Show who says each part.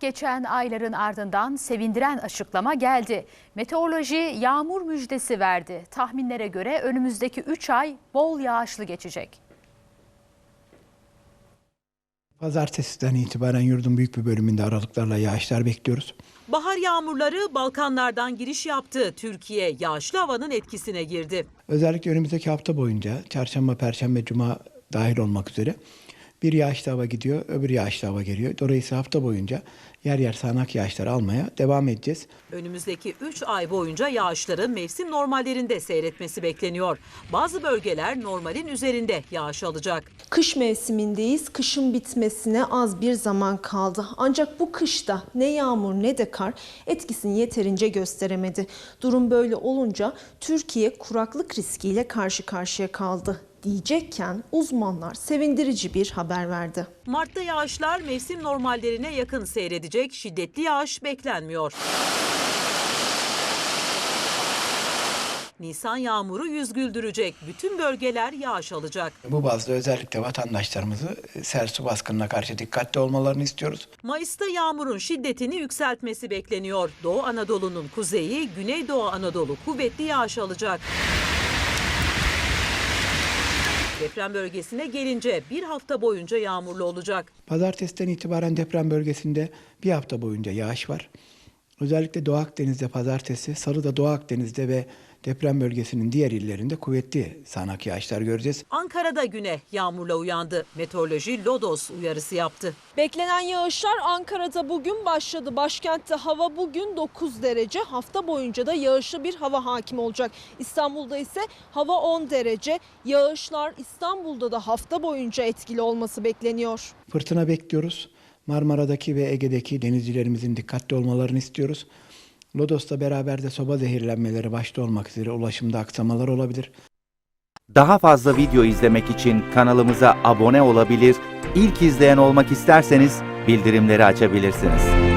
Speaker 1: Geçen ayların ardından sevindiren açıklama geldi. Meteoroloji yağmur müjdesi verdi. Tahminlere göre önümüzdeki 3 ay bol yağışlı geçecek.
Speaker 2: Pazartesiden itibaren yurdun büyük bir bölümünde aralıklarla yağışlar bekliyoruz.
Speaker 3: Bahar yağmurları Balkanlardan giriş yaptı. Türkiye yağışlı havanın etkisine girdi.
Speaker 2: Özellikle önümüzdeki hafta boyunca çarşamba, perşembe, cuma dahil olmak üzere bir yağışlı hava gidiyor, öbür yağışlı hava geliyor. Dolayısıyla hafta boyunca yer yer sağanak yağışlar almaya devam edeceğiz.
Speaker 3: Önümüzdeki 3 ay boyunca yağışların mevsim normallerinde seyretmesi bekleniyor. Bazı bölgeler normalin üzerinde yağış alacak.
Speaker 4: Kış mevsimindeyiz. Kışın bitmesine az bir zaman kaldı. Ancak bu kışta ne yağmur ne de kar etkisini yeterince gösteremedi. Durum böyle olunca Türkiye kuraklık riskiyle karşı karşıya kaldı diyecekken uzmanlar sevindirici bir haber verdi.
Speaker 3: Mart'ta yağışlar mevsim normallerine yakın seyredecek. Şiddetli yağış beklenmiyor. Nisan yağmuru yüz güldürecek. Bütün bölgeler yağış alacak.
Speaker 2: Bu bazda özellikle vatandaşlarımızı e, sel su baskınına karşı dikkatli olmalarını istiyoruz.
Speaker 3: Mayıs'ta yağmurun şiddetini yükseltmesi bekleniyor. Doğu Anadolu'nun kuzeyi, Güneydoğu Anadolu kuvvetli yağış alacak. Deprem bölgesine gelince bir hafta boyunca yağmurlu olacak.
Speaker 2: Pazartesiden itibaren deprem bölgesinde bir hafta boyunca yağış var. Özellikle Doğu Akdeniz'de pazartesi, salıda Doğu Akdeniz'de ve deprem bölgesinin diğer illerinde kuvvetli sağanak yağışlar göreceğiz.
Speaker 3: Ankara'da güne yağmurla uyandı. Meteoroloji Lodos uyarısı yaptı.
Speaker 4: Beklenen yağışlar Ankara'da bugün başladı. Başkentte hava bugün 9 derece. Hafta boyunca da yağışlı bir hava hakim olacak. İstanbul'da ise hava 10 derece. Yağışlar İstanbul'da da hafta boyunca etkili olması bekleniyor.
Speaker 2: Fırtına bekliyoruz. Marmara'daki ve Ege'deki denizcilerimizin dikkatli olmalarını istiyoruz. Lodos'la beraber de soba zehirlenmeleri başta olmak üzere ulaşımda aksamalar olabilir.
Speaker 5: Daha fazla video izlemek için kanalımıza abone olabilir, ilk izleyen olmak isterseniz bildirimleri açabilirsiniz.